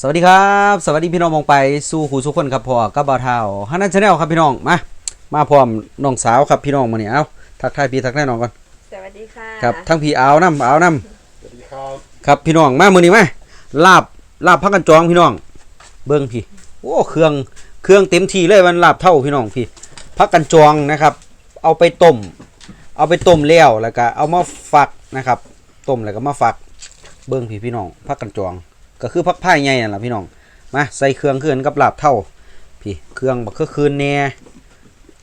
สวัสดีครับ สวัสดีพี่น้องมองไปสู่หูสุกคนครับพ่อกับบ่าวเท้าฮันนันชาแนลครับพี่น้องมามาพร้อมน้องสาวครับพี่น้องมาเนี่ยเอาทักทายพี่ทักทายน้องก่อนสวัสดีค่ะครับทั้งพี่เอาน้ำเอาน้สวัสดีครับำครับพี่น้องมามือนี้มาลาบลาบพักกันจองพี่น้อง เบิ้งพี่โอ้เครื่องเครื่องเต็มที่เลยมันลาบเท่าพี่น้องพี่พักกันจองนะครับ เอาไปต้ม เอาไปต้มแล้วแล้วก็เอามาฝักนะครับต้มแล้วก็มาฝัก เบิ้งพี่พี่น้องพักกันจอง ก็คือพักผ้าใหญ่นั่นแหละพี่น้องมาใส่เครื่องคืนกับลาบเท่าพี่เครื่องบักคือคืนแหน่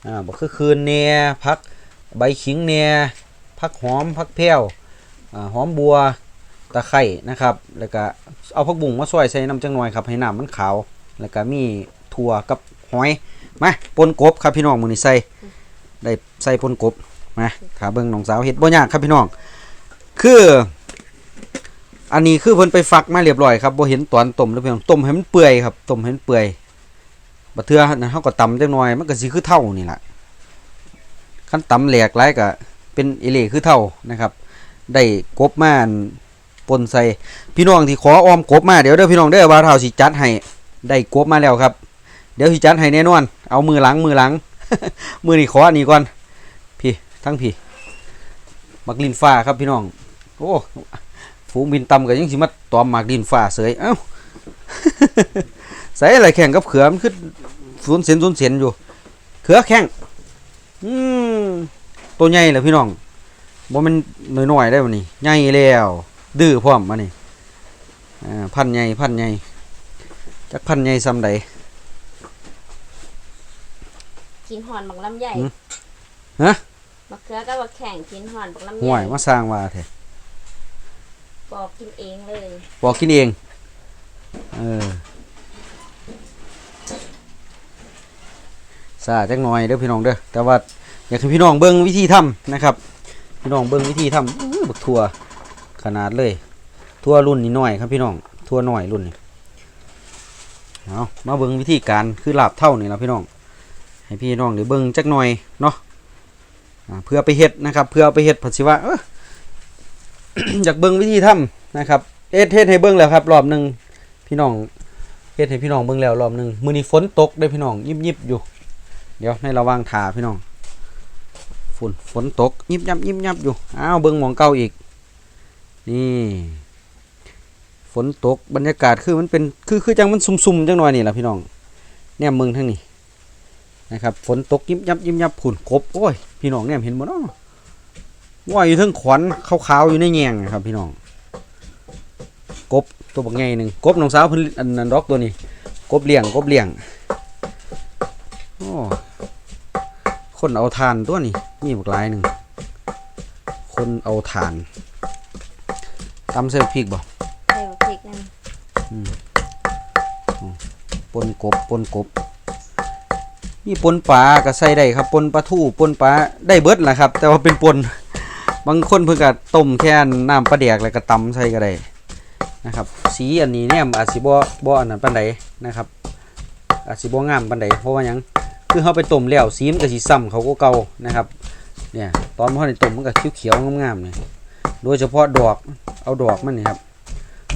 อ่าบักคือคืนแหน่พักใบขิงแหน่พักหอมพักแพ้วอ่าหอมบัวตะไคร่นะครับ แล้วก็เอาผักบุ้งมาซอยใส่น้ำจังหน่อยครับให้น้ำมันขาว แล้วก็มีถั่วกับหอยมาปนกบครับพี่น้องมือนี้ใส่ได้ใส่ปนกบมาถาเบิ่งน้องสาวเฮ็ดบ่ยากครับพี่น้องคือ อันนี้คือเพิ่นไปฟักมาเรียบร้อยครับบ่เห็นตอนต้มแล้วพี่น้องต้มให้มันเปื่อยครับต้มให้มันเปื่อยบัดเทื่อนั้นเฮาก็ตำจักหน่อยมันก็สิคือเท่านี่แหละคันตำแหลกหลายก็เป็นอิเล่คือเท่านะครับ ได้กบมาปนใส่พี่น้องที่ขอออมกบมาเดี๋ยวเด้อพี่น้องเด้อว่าเท่าสิจัดให้ได้กบมาแล้วครับ เดี๋ยวสิจัดให้แน่นอน เอามือหลังมือหลัง มือนี่ขออันนี้ก่อนพี่ทั้งพี่มักลินฟ้าครับพี่น้องโอ้ ฝูงบินต่ำก็ยังสิมาตอมหมากดินฟ้าเสยเอ้าใส่อะไรแข่งกับเขือมันคือศูนย์เสียนศูนย์เสียนอยู่ เขือแข่งอืมตัวใหญ่เลยพี่น้องบ่แมันน้อยๆได้บ่นี่ใหญ่แล้ว ดื้อพร้อมมานี่อ่าพันใหญ่พันใหญ่จักพันใหญ่ซ้ำใดกินหอนบักลำใหญ่หืมฮะบักเขือก็บักแข่งกินหอนบักลำใหห่วญ่ยมาสร้างว่าแท้ ปอกกินเองเลยบอกกินเอง เออซาจักหน่อยเด้อพี่น้องเด้อแต่ว่าอยากให้พี่น้องเบิ่งวิธีทำนะครับ พี่น้องเบิ่งวิธีทำอื้บักทั่วขนาดเลยทั่วรุ่นนี้หน้อยครับพี่น้องทั่วน้อยรุ่นนี้เอามาเบิ่งวิธีการคือลาบเท่านี่ละพี่น้อง ให้พี่น้องได้เบิ่งจักหน่อยเนาะเพื่อไปเฮ็ดนะครับ เพื่อเอาไปเฮ็ดผัดสิว่าเออ อยากเบิ่งวิธีทำนะครับเฮ็ดเฮ็ดให้เบิ่งแล้วครับ รอบหนึ่งพี่น้องเฮ็ดให้พี่น้องเบิ่งแล้วรอบหนึ่งมือนี้ฝนตกเด้พี่น้องยิบๆอยู่ เดี๋ยวในระว่างถาพี่น้องฝนฝนตกยิบยับยิบยับอยู่อ้าวเบิ่งมองเก่าอีก นี่ฝนตกบรรยากาศคือมันเป็นคือคือจังมันซุ่มๆจังหน่อยนี่แหละพี่น้องแนมเมืองทั้งนี้นะครับฝนตกยิบยับยิบยับผุ่นกบโอ้ยพี่น้องแนมเห็นบ่เนาะ ว่ายอยู่เทั้งขวัญขาวๆอยู่ในแยงนะครับ พี่น้อง กบตัวบักใหญ่หนึ่งกบน้องสาวเพิ่นอันนั้นดอกตัวนี้ กบเลี้ยงกบเลี้ยงโอ้คนเอาทานตัวนี้มีบักหลายหนึ่งคนเอาทานตำใส่พริกบ่ใส่บักพริกนั่นปนกบปนกบมีปนปลาก็ใส่ได้ครับปนปลาทูปนปลาได้เบิดแหละครับ แต่ว่าเป็นปน บางคนเพิ่นก็ต้มแค่น้ำปลาแดกแล้วก็ตำใส่ก็ได้นะครับ สีอันนี้เนี่ยอาจสิบ่บ่อันนั้นปานใดนะครับอาจสิบ่งามปานใดเพราะว่ายังคือเฮาไปต้มแล้วสีมันก็สิซ้ำเขาก็เก่านะครับเนี่ยตอนเฮาได้ต้มมันก็เขียวๆงามๆเลยโดยเฉพาะดอกเอาดอกมันนี่ครับ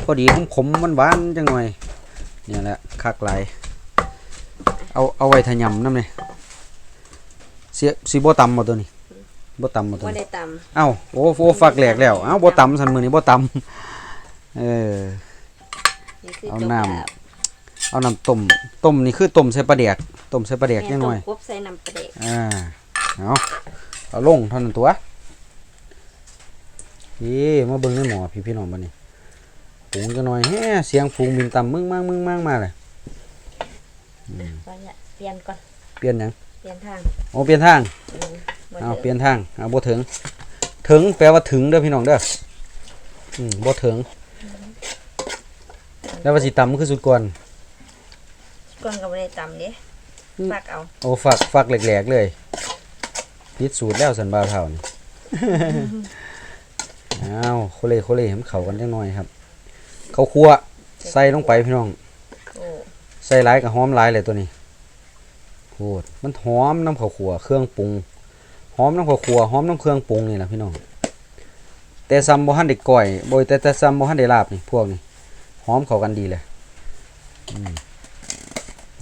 พอดีขมๆหวานจังหน่อยเนี่ยแหละคักหลายเอาเอาไว้ทะยำน้ำเลยเสียสิบ่ตำบ่ตัวนี้ บ่ตำบ่ตัวว่านี้ได้ตเอ้าโอ้โหฟักแหลกแล้วเอ้าบ่ตำสันมือนี้บ่ตำเออำนี่คือเอาจบน้แล้วเอาน้ำต้มต้มนี่คือต้มใส่ปลาแดกต้มใส่ปลาแดกแม่จังหต้น่มอยกบใส่น้ำปลาเด็กอ่าเอาเอาลงเท่านั้นตัวนี่มาเบิ่งในหมอพี่พี่น้องบัดนี้ปรุงจังหน่อยแฮเสียงฝูงบินต่ำมึงมางมึงมางมาเลยก่อนจะเปลี่ยนก่อนเปลี่ยนหยังเปลี่ยนทางโอ้เปลี่ยนทางอืมบ่ เอาเจอเปลี่ยนทางเอาบ่ถึง ถึงแปลว่าถึงเด้อพี่น้องเด้ออืมบ่ถึง แล้วว่าสิตำคือสุดก่อนก่อนก็บ่ได้ตำเด้อืมฟักเอา โอ้ฝักฝักแหลกๆเลยพิดสูตรแล้วสันบาวเท่านี่เอาโคเลโคเลให้มันเข้ากันจังหน่อยครับข้าวคั่วใส่ลงไปพี่น้องโอ้ใส่หลายกับหอมหลายเลยตัวนี้โคตรมันหอมน้ำข้าวคั่วเครื่องปรุงห อมน้ำขวัวหอมน้ำเครื่องปรุงนี่แหละพี่น้องแต่ซ้ำบ่ทันได้ก้อยบ่แต่แต่ซ้ำบ่ทันได้ลาบนี่พวกนี้หอมเข้ากันดีเลย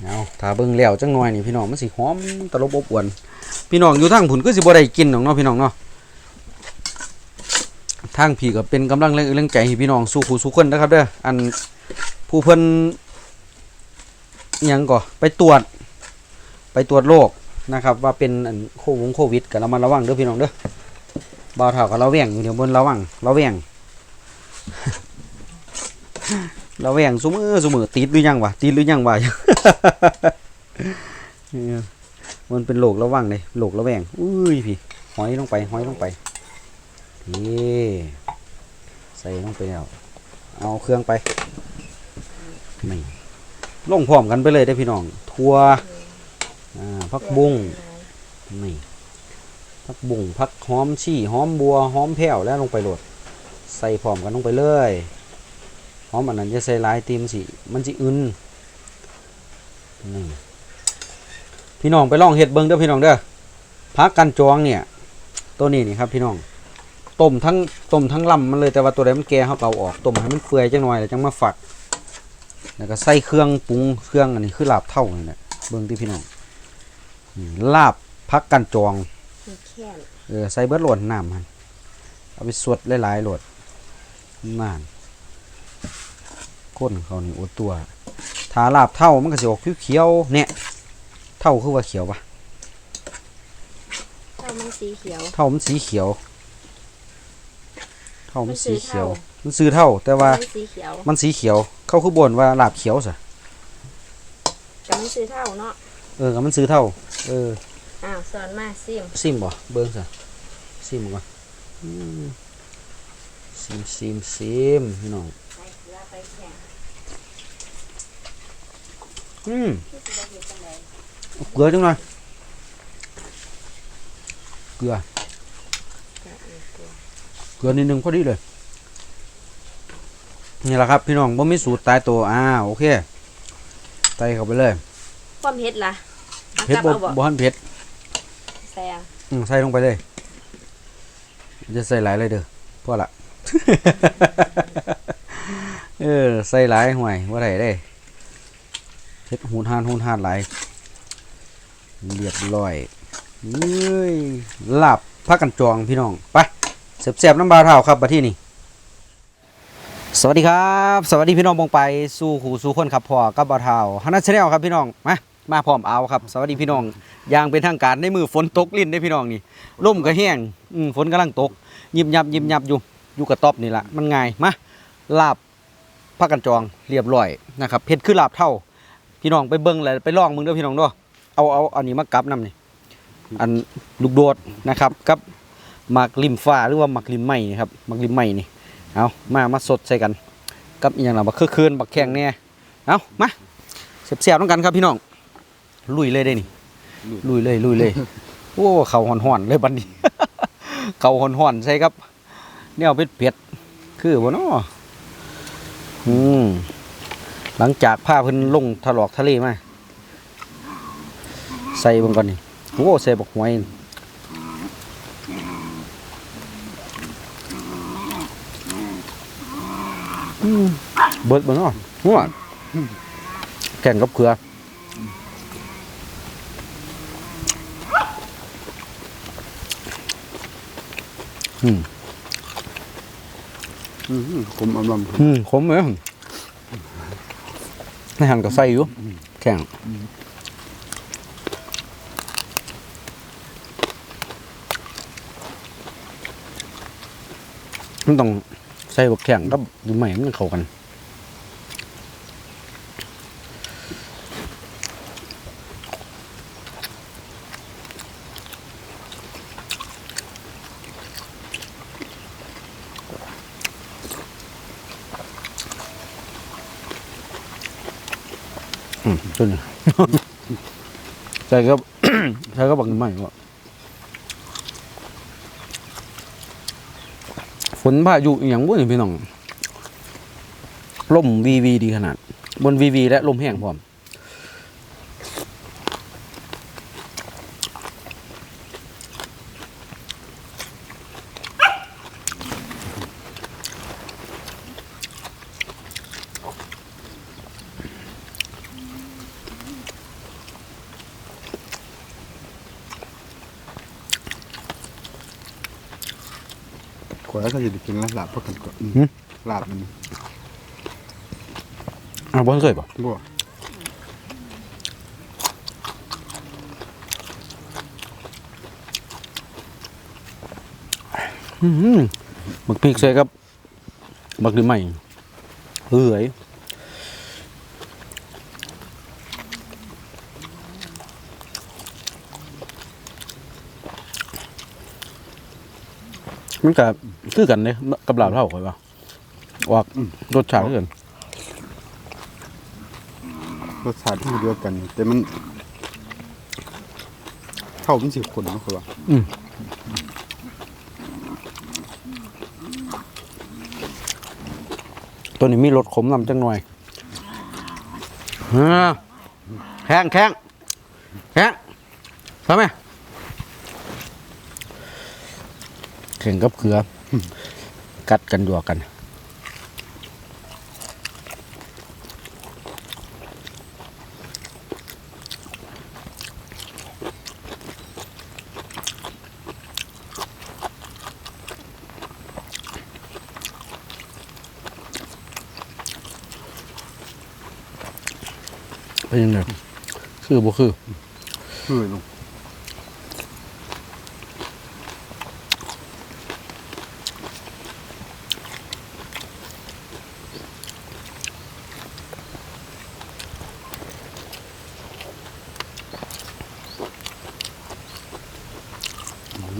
เอาถ้าเบิ่งแล้วจังหน่อยนี่พี่น้องมันสิหอมตลบอบอวนพี่น้องอยู่ทางผุนก็สิบ่ได้กินหรอกเนาะพี่น้องเนาะทางพี่ก็เป็นกำลังแรงแรงใจให้พี่น้องสู้ผู้สู้คนนะครับเด้ออันผู้เพิ่นยังก่อไปตรวจ ไปตรวจโรค นะครับ ว่าเป็นโควงโควิดก็ระมัดระวังเด้อพี่น้องเด้อบ่าวเฒ่าก็ระแวงอยู่เดี๋ยวบนระวังเระแวงเระแวงซุมือซุมือติดหรือยังวะติดหรือยังวะมันเป็นโรคระวังเลยโรคระแวงอุ้ยพี่หอยลงไปหอยลงไปนี่ใส่ลงไปแล้วเอาเครื่องไปนี่ลงพร้อมกันไปเลยได้พี่น้องทัว อ่าพักบุ้งนี่พักบุ้งพักหอมชี่หอมบัวหอมแผ่วแล้วลงไปโหลด ใส่พร้อมกันลงไปเลยหอมอันนั้นจะใส่ลายตีมสิมันสิอึนนี่พี่น้องไปลองเห็ดเบิ้งเด้อพี่น้องเด้อพักกันจองเนี่ย ตัวนี้นี่ครับพี่น้องต้มทั้งต้มทั้งลำมันเลยแต่ว่าตัวใดมันแก่เขาเกาออกต้มให้มันเปื่อยจังหน่อยแล้วจังมาฝักแล้วก็ใส่เครื่องปรุงเครื่องอันนี้คือลาบเท่านี่แหละเบิ้งที่พี่น้อง ลาบพักกันจองมีแค่นเออใส่เบิดโหลดน้ำมันเอาไปสวดหลายๆโหลดน่านก้นเขานี่อดตัวทาลาบเท่ามันก็สิออกเขียวๆเนี่ยเท่าคือว่าเขียวปะเท่ามันสีเขียวเท่ามันสีเขียวเท่ามันสีเขียว มันมันซื้อเท่าแต่ว่ามันสีเขียวมันสีเขียว เขาคือบ่นว่าลาบเขียวซะแต่มันสีเท่าเนาะเออก็มันซื้อเท่า เออ อ้าวสอนมาซิมซิมบ่เบิ้งซะซิมก่อนอืมซิมซิมซิมพี่น้องใส่เกลือไปแข่งอืมที่สิได้เฮ็ดจังได๋เอาเกลือจังหน่อยเกลือ ก็อันนี้เกลือเกลือนิดนึงพอดีเลย นี่แหละครับพี่น้องบ่มีสูตรตายตัวอ่าโอเคใส่เข้าไปเลย ความเผ็ดล่ะอา เผ็ดกลับบ่เอาบ่บ่ทันเผ็ดใส่อะอืมใส่ลงไปเลย จะใส่หลายเลยเด้อพอละเออใส่หลายห่วยว่าได้เด้เผ็ดหูนหานหูนหานหลายเรียบร้อยเอ้ยลาบพักกันจองพี่น้องไปเสียบๆน้ำบาวเท่าครับมาที่นี่สวัสดีครับ สวัสดีพี่น้องบงไปสู่หูสู่คนครับพ่อกับบาวเท่าฮันนัชแนลครับพี่น้องมา มาพร้อมเอาครับ สวัสดีพี่น้องอย่างเป็นทางการในมือฝนตกลิ้นได้พี่น้องนี่ร่มก็แห้งฝนกำลังตก ยิบยับยิบยับอยู่อยู่กับต๊อบนี่แหละมันง่ายมาลาบพักกันจองเรียบร้อยนะครับเผ็ดคือลาบเท่า พี่น้องไปเบิ้งเลยไปลองมึงเด้อพี่น้องด้อเอาเอาอันนี้มากับน้ำนี่อันลูกโดดนะครับกับหมากริมฟ้าหรือว่าหมากริมไหมนี่ครับหมากริมไหมนี่เอามามาสดใส่กัน กับอย่างเราบักคือคืนบักแข็งเนี่ยเอามาเสียบๆต้องกันครับพี่น้อง ลุยเลยได้นี่ลุยเลยลุยเลยโอ้เขาห่อนๆเลยบัดนี้ เขาห่อนๆใช่ครับเนี่ยเป็ดเผ็ดๆคือบ่เนาะอืมหลังจากผ้าเพิ่นลงถลอกทะเลมาใส่เบิ่งก่อนนี่โอ้ใส่บักหวยอืมเบิดบ่เนาะหัวแข่งกับเกลือ อืมผมอารมณ์อืมขมไหมในหันกับไส้อยู่ แข็งมันต้องใส่บกแข็งกับดูใหม่มันเข้ากัน ตัวนี้ใส่ก็ใส่ก็บักใหม่ก็ฝนพายุอหย่างบุ้นพี่น้องลมวีวีดีขนาด บนวีวีและลมแห้งพร้อม อย ก็จะได้กินแล้วลาบพักกันก่อนหืมลาบมันอ้าวบ่เคยบ่บ่อื้อหือบักพริกใส่กับบักดิใหม่เฮ้ย มันก็คือกันเด้กับลาบเท่าข่อยว่าว่ารสชาติคือกันรสชาติที่เดียวกัน แต่มันเข้าเป็นสิคนเนาะคือว่าตัวนี้มีรสขมนำจังหน่อยอ่าแข้งแข้งแข้งทำไม ข่งกับเกลือ กัดกันดัวกันเป็นยังไงคือบ่คือ คือลง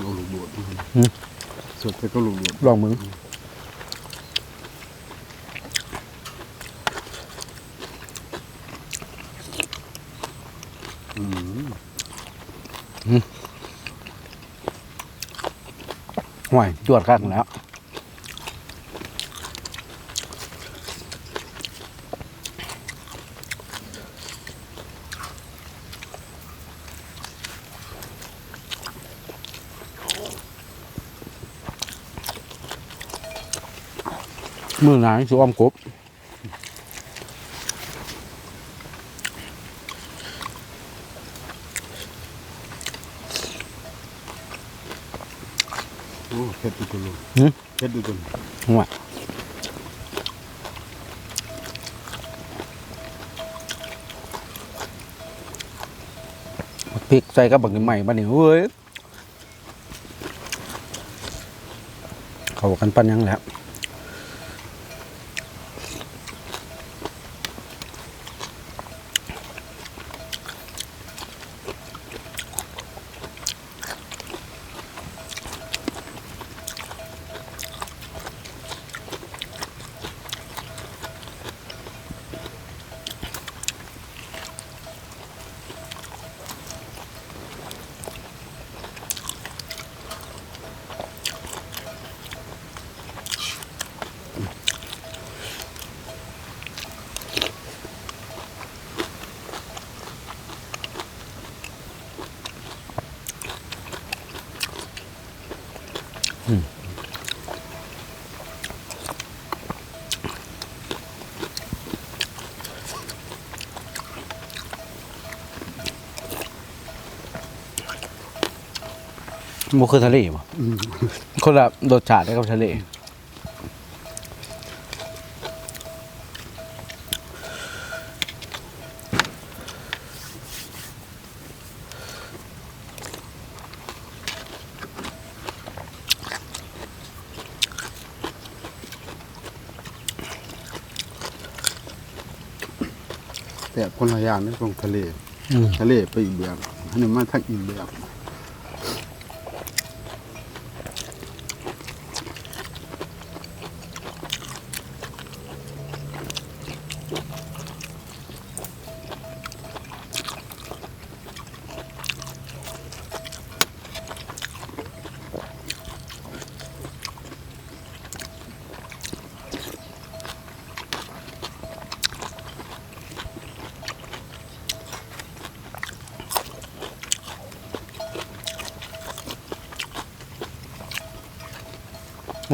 เอาลูกโดด สดแต่ก็ลูกโดดลองมึงห่วยจวดข้างแล้ว มือหนาสิอ้อมกบโอ้เผ็ดดูตัวลูกหืมเผ็ดดูตัวห่วยบักพริกใส่กับบักนี่ใหม่บ้านนี่เว้ย เข้ากันปันยังแหล้ว มันคือทะเลป่ะคนละรสชาติได้กับทะเลแต่คนละอย่างนี่ตรงทะเลอืมทะเลไปอีกแบบอันนี้มาทักอีกแบบ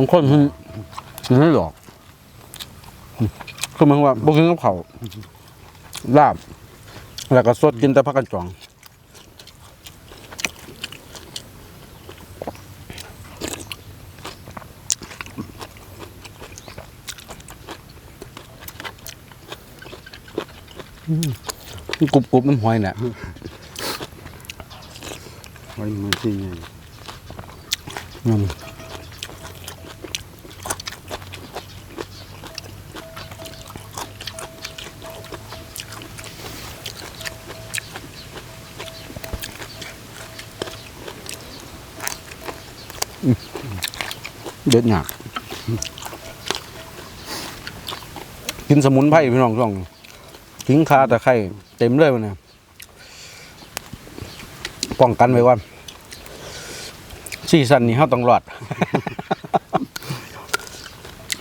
างคนมันไม่หลอกคือมันว่าบุกินกับเขาลาบ แล้วก็สดกินแต่พักกันจองกรุบกรุบน้ำหอยน่ะหอยมันสิ่ไง เด็ดหนักกินสมุนไพรพี่น้องช่วงนี้ทิ้งคาตะไคร่เต็มเลยมันเนี่ยป้องกันไว้ก่อนซีซันนี้เขาต้องรอด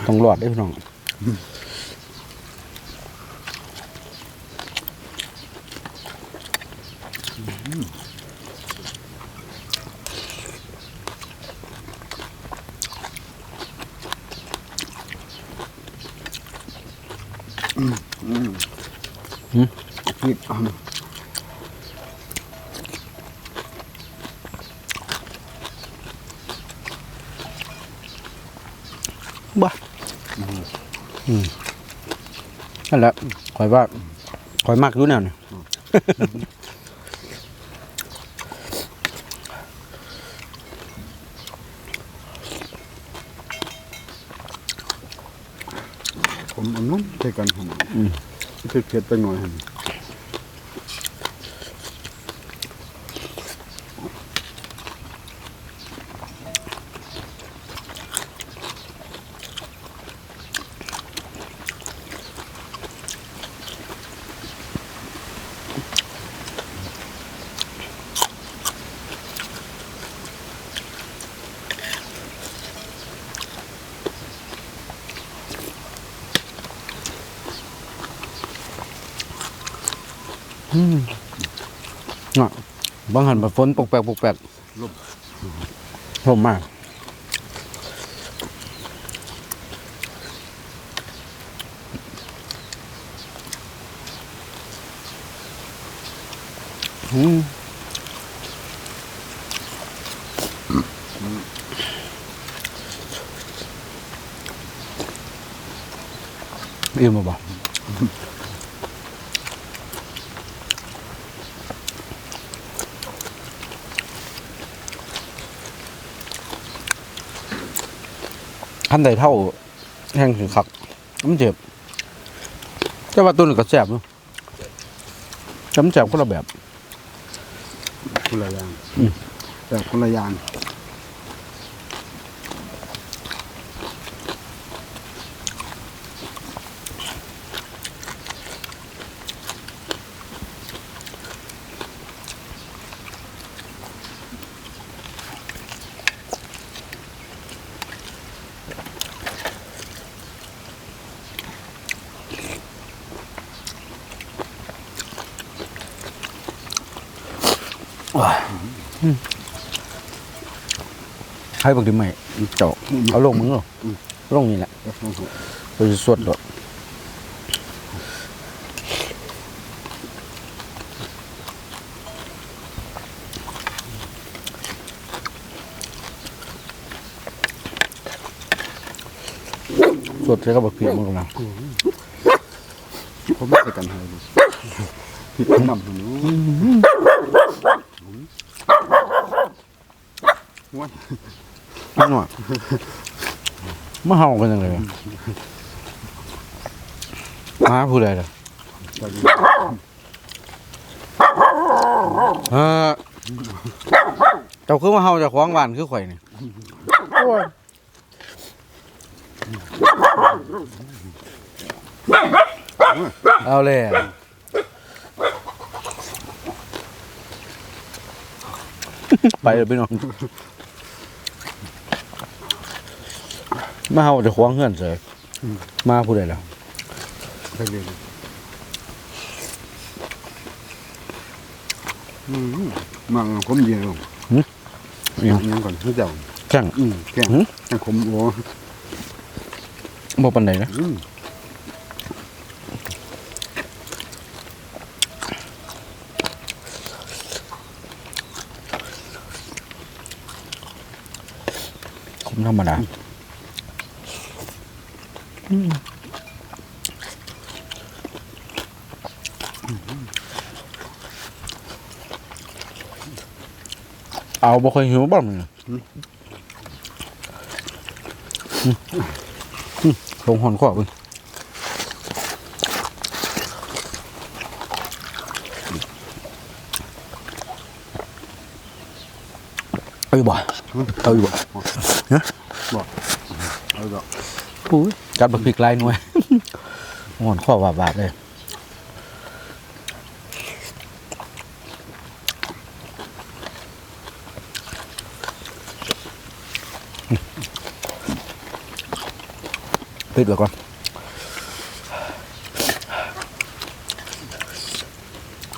ต้องรอดได้พี่น้อง คิดเอา บ้าอืมนั่นแหละค อยว่าคอยมากรู้แนวเนี่ยผมเอันนู้นใช่กันผมเผ็ดเผ็ดๆไปหน่อย หั่นเนาะบางหันแบบฝนปกแปกปกแปกลมมากอืมอิ่มบ่ ขั้นใดเท่าแห้งสิคักมันเจ็บแต่ว่าตัวนี้ก็แสบเนาะจำแสบคนละแบบคนละอย่างอืมแต่คนละอย่าง ให้บักดิไม่เจาะเอาลงมึงเหรอลงนี่แหละแล้วเขาก็ไปสวดหรอกสวดใช้กับบักเพียมันกำลังเขาไม่ใช่กันให้ดูผิดนำหนูว้าย นั่นว่ะมาเห่ากันยังไงวะมาผู้ใดล่ะเออเจ้าคือมาเห่าจากขวางบ้านคือข่อยนี่เอาเลยไปเลยพี่น้อง มาเห่าจากขวางเฮือนเสยมาผู้ใดล่ะแต่ดีอืมมังผมเย็นลงอิหยังยังก่อนให้เจ้าแข่งอืมแก่หืมแก่ผมโอ้บ่ปันใดนะอืมผมธรรมดา เอาบ่เคยหิวบ่มึงลงหอนข้อมึงเอาอยู่บ่เอาอยู่บ่เอาดอกอุ้ย จัดบักพริกลายหน่วยหอนข้อบาบาดเลยปิดไว้ก่อน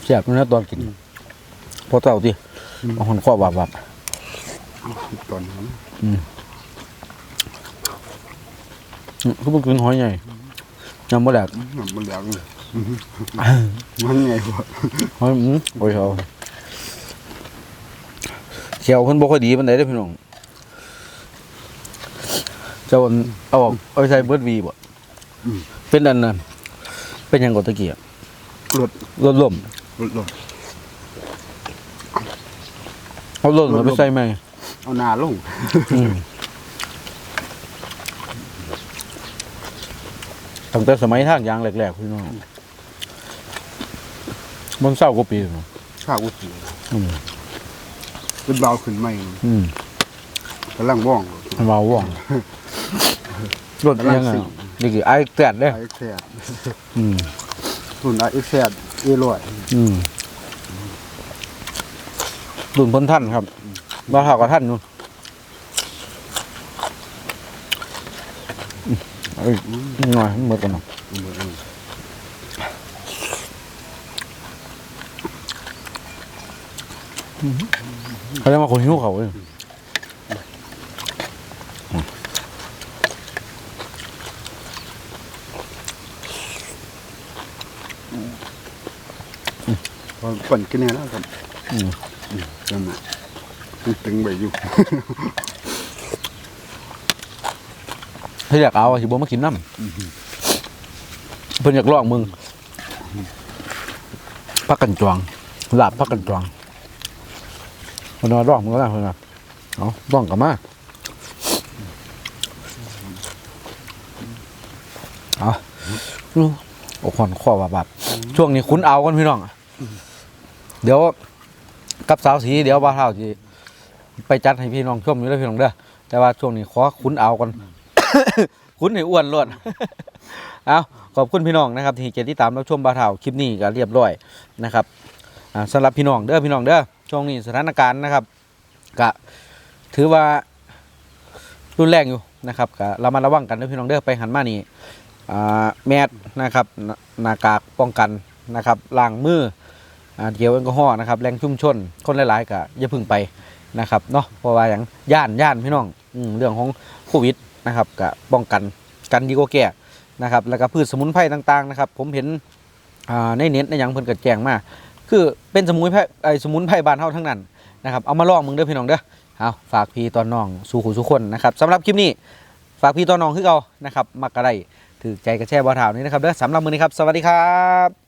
เสียบนะตอนกิน พอเต่าดิเอาหอนข้อบาบาดตอนนั้นอืม คือมันกินหอยใหญ่ยังบ่แหลกมันแหลงเลยมันไงวะหอยอืมโอ้ยเอาเขียวเพิ่นบ่ค่อยดีปานใดเด้อพี่น้องเจ้าอันเอาออกเอาไปใส่เบิร์ดวีบ่เป็นอันนั้นเป็นหยังกดตะเกียบรถรถล่มรถรถเอารถมาไปใส่ไหมเอาหนาลง อืม ตั้งแต่สมัยทางยางแรกๆพี่น้องมันเศร้ากว่าปีเนาะข้าวอุสีอืมเป็นเบาขึ้นไหมอืมกำลังว่องมันเมาว่องรถยังไงนี่คือไอ้แตดเด้ไอ้แซดอืมรุ่นไอ้แซดเอร่อยอืมรุ่นพ้นท่านครับมาเท่ากับท่านนู่น อืมเอ้ยหน่อยหมดกันเนาะเขาเรียกว่าคนหิวเขาเองพอปั่นกินแน่แล้วกันอืมจังหวะตึงไปอยู่ ถ้าอยากเอาสิบ่มากินน้ำเพิ่นอยากลองมึงพักกันจวงลาบพักกันจวงเพิ่นว่าลองมึงก็ได้เพิ่นว่าเอาลองกันมาเอาดูโอ้ขอนข้อบาบาบช่วงนี้คุ้นเอากันพี่น้องเดี๋ยวกับสาวสีเดี๋ยวบ้าเท่าสิไปจัดให้พี่น้องชมอยู่แล้วพี่น้องเด้อแต่ว่าช่วงนี้ขอคุ้นเอากัน คุ้นให้อ้วนล้วนเอาขอบคุณพี่น้องนะครับที่เกจติตามรับชมบาเทาคลิปนี้ก็เรียบร้อยนะครับอ่าสำหรับพี่น้องเด้อพี่น้องเด้อช่วงนี้สถานการณ์นะครับก็ถือว่ารุนแรงอยู่นะครับก็เรามาระวังกันเด้อพี่น้องเด้อไปหันมานี่อ่าแมสนะครับหน้ากากป้องกันนะครับล้างมืออ่าเจลแอลกอฮอล์นะครับแหล่งชุ่มชน คนหลายๆก็อย่าพึ่งไปนะครับเนาะเพราะว่าอย่างย่านย่านพี่น้องอเรื่องของโควิด นะครับก็ป้องกันกันดีกว่าแก่นะครับแล้วก็พืชสมุนไพรต่างๆนะครับ ผมเห็นในเน็ตในยังเพิ่นก็แจงมาคือเป็นสมุนไพรไอ้สมุนไพรบานเฮาทั้งนั้นนะครับเอามาลองมึงเด้อพี่น้องเด้อเอาฝากพี่ตอนน้องสู่ขู่สู่คนนะครับสำหรับคลิปนี้ฝากพี่ตอนน้องคือเก่านะครับมักกะไรถือใจกระแช่บ่าวถาวนี้นะครับเด้อสำหรับมือนี้ครับ สวัสดีครับ